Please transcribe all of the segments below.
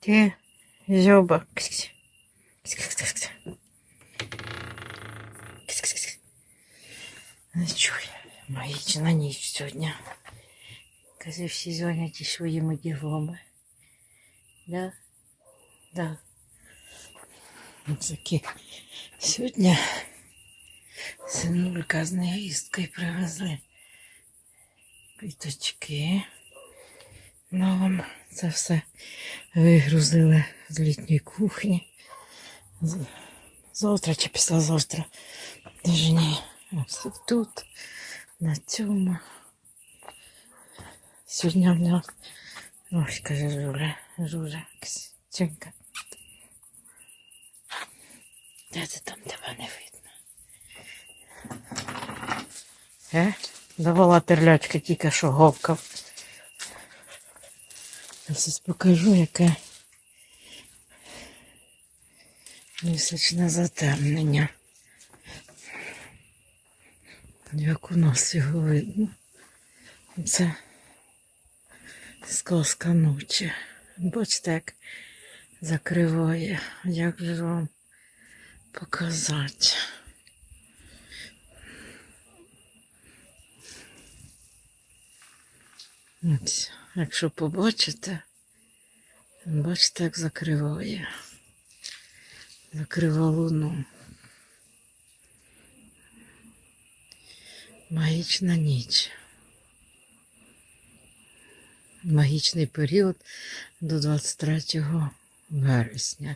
Ти зьоба. Ксь-ксь. Ксь-ксь-ксь-ксь. Ксь-ксь-ксь. Не чує. Магічна ніч сьогодні. Каже, всі зайняті своїми ділами. Да? Да. Ось такі. Сьогодні синулька з невісткою привезли квіточки. Нам це все вигрузили з літньої кухні. Завтра чи післязавтра. Даже ні. Ось тут, на цьому. Сьогодні в нас. Ось каже Жуля. Жуля. Ксюнька. Де ти там тебе не видно? Е? Давала терлячка тільки що говкав. Зараз покажу, яке місячне затемнення. Як у нас його видно. Це сказка ночі. Бачите, як закриває. Як же вам показати? Ось, якщо побачите, бачите, як закриває. Закрива луну. Магічна ніч. Магічний період до 23 вересня.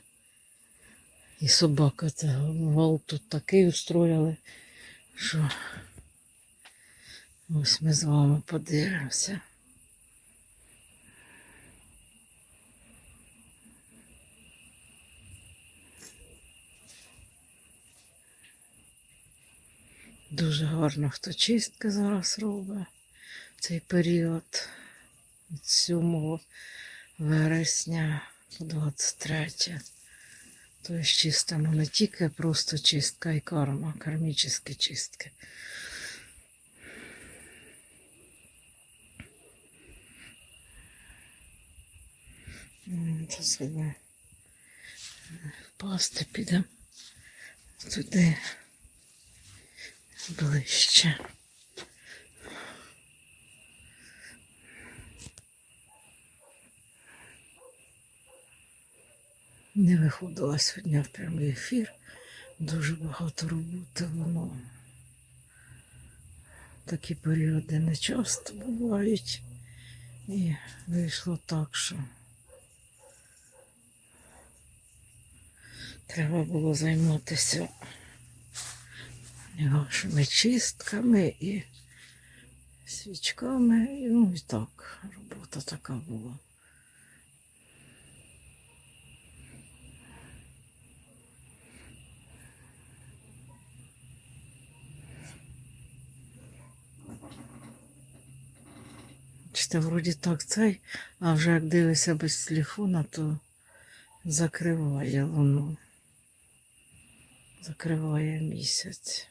І собака це гвалт тут такий устроїли, що ось ми з вами подивимося. Дуже гарно хто чистки зараз робить в цей період від 7 вересня по 23. Тобто чистимо не тільки просто чистка і карма, кармічні чистки. Це себе впасти підемо туди ближче. Не виходила сьогодні в прямий ефір. Дуже багато роботи воно. Такі періоди не часто бувають. І вийшло так, що треба було займатися вашими чистками і свічками. І, ну і так, робота така була. Бачите, вроді так цей, а вже як дивишся без телефона, то закриває воно. Закриває місяць.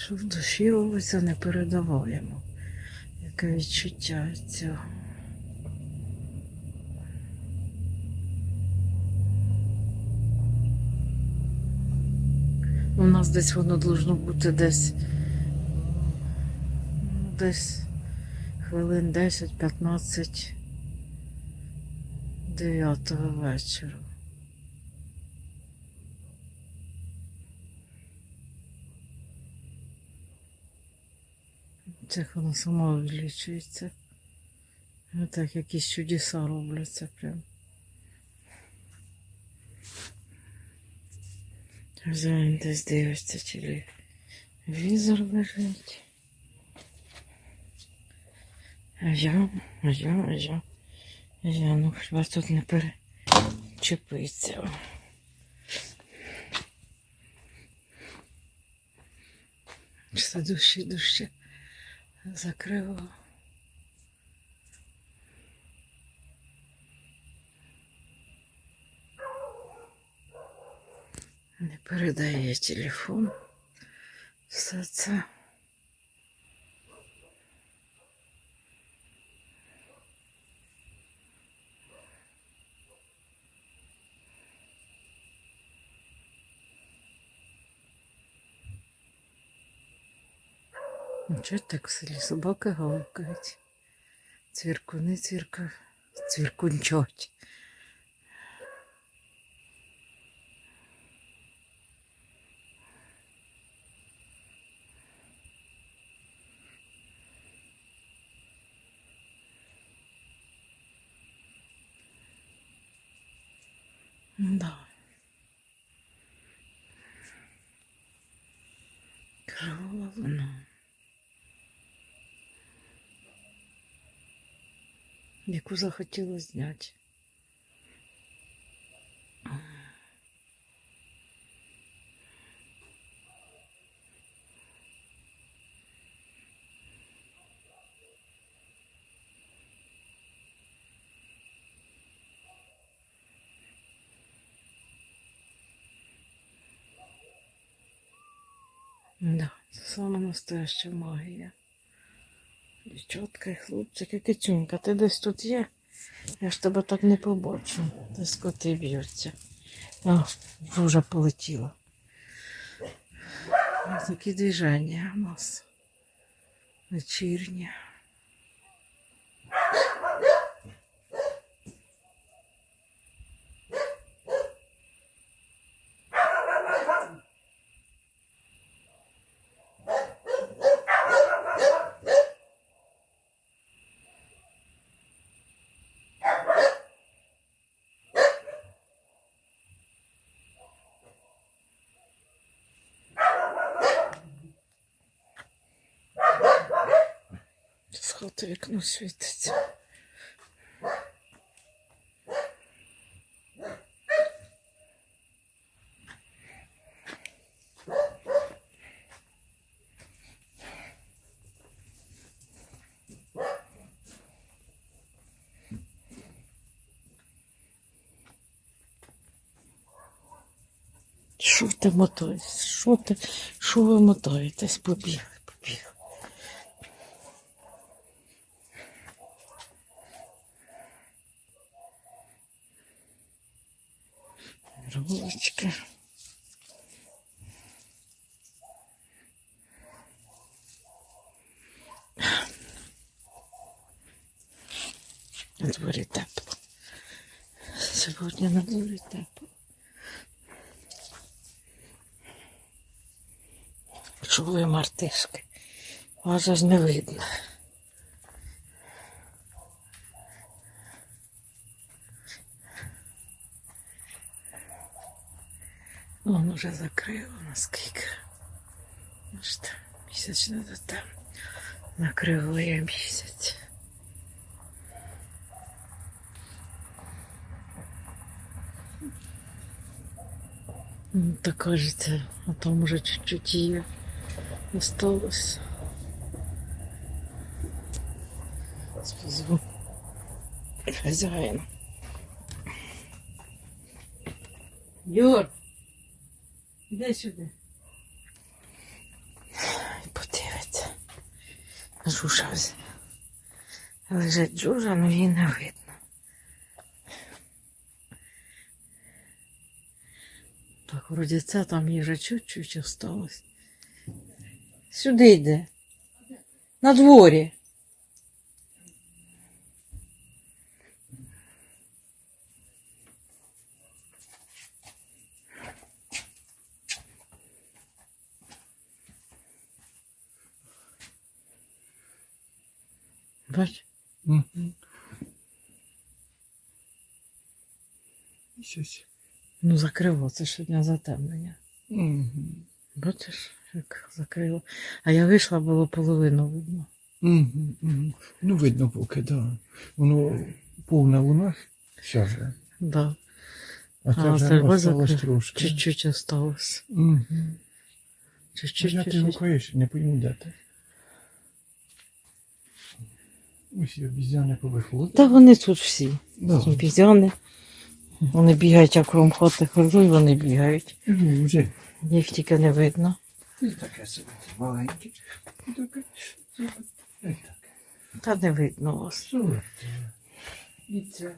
Що в душі робиться, не передаваємо. Яке відчуття цього. У нас десь воно должно бути десь. ну, Десь хвилин 10-15 дев'ятого вечора. як воно сама увеличується. Отак ну, якісь чудеса робляться прям. Хазяїн десь дивиться, чи візор лежить. А я, а я, а я, а я, ну хіба тут не перечепиться. Все душі душі? Закрило. Не передає телефон. Все це. Чого так в селі собаки гавкають? Цвіркуни цвірка, цвіркунчать. Да. Крова вона. Яку захотіла зняти. Да, це саме настояща магія. Дівчатка і хлопчики, кицюнька, ти десь тут є? Я ж тебе так не побачу. Десь коти б'ються. А, вже полетіла. Такі движення у нас. Вечірні. З хати вікно світиться. Що ти мотаєшся? Що ти? Що ви мотаєтесь? Побігли, Рулочки. На дворі тепло. Сьогодні на дворі тепло. Чули мартишки. Вас не видно. Вон уже закрило наскільки. Бачите, місяць не до там. Накрило я місяць. Ну, Так кажется, а там уже чуть-чуть ее осталось. Позову хозяина. Юр, Іди сюди. Подивиться. Ось. Лежить жужа, але її не видно. Так, вроді це там їй вже чуть-чуть осталось. Сюди йде. На дворі. Бач? Щось. Ну, закрило, це ж дня затемнення. Мгм. Бачиш, як закрило. А я вийшла, було половину видно. Мгм. Ну, видно поки, так. Да. Воно повна луна зараз. Да. А це вже осталось трошки. Чуть-чуть осталось. Мгм. Чуть-чуть. Я ти чуть-чуть. не пойму, де ти. Ось і обізяни повиходили. Та вони тут всі. Да. Обізяни. Вони бігають, як кром хати ходжу, і вони бігають. Ну, вже. Їх тільки не видно. І таке собі маленьке. І таке. І таке. Та не видно вас. І це.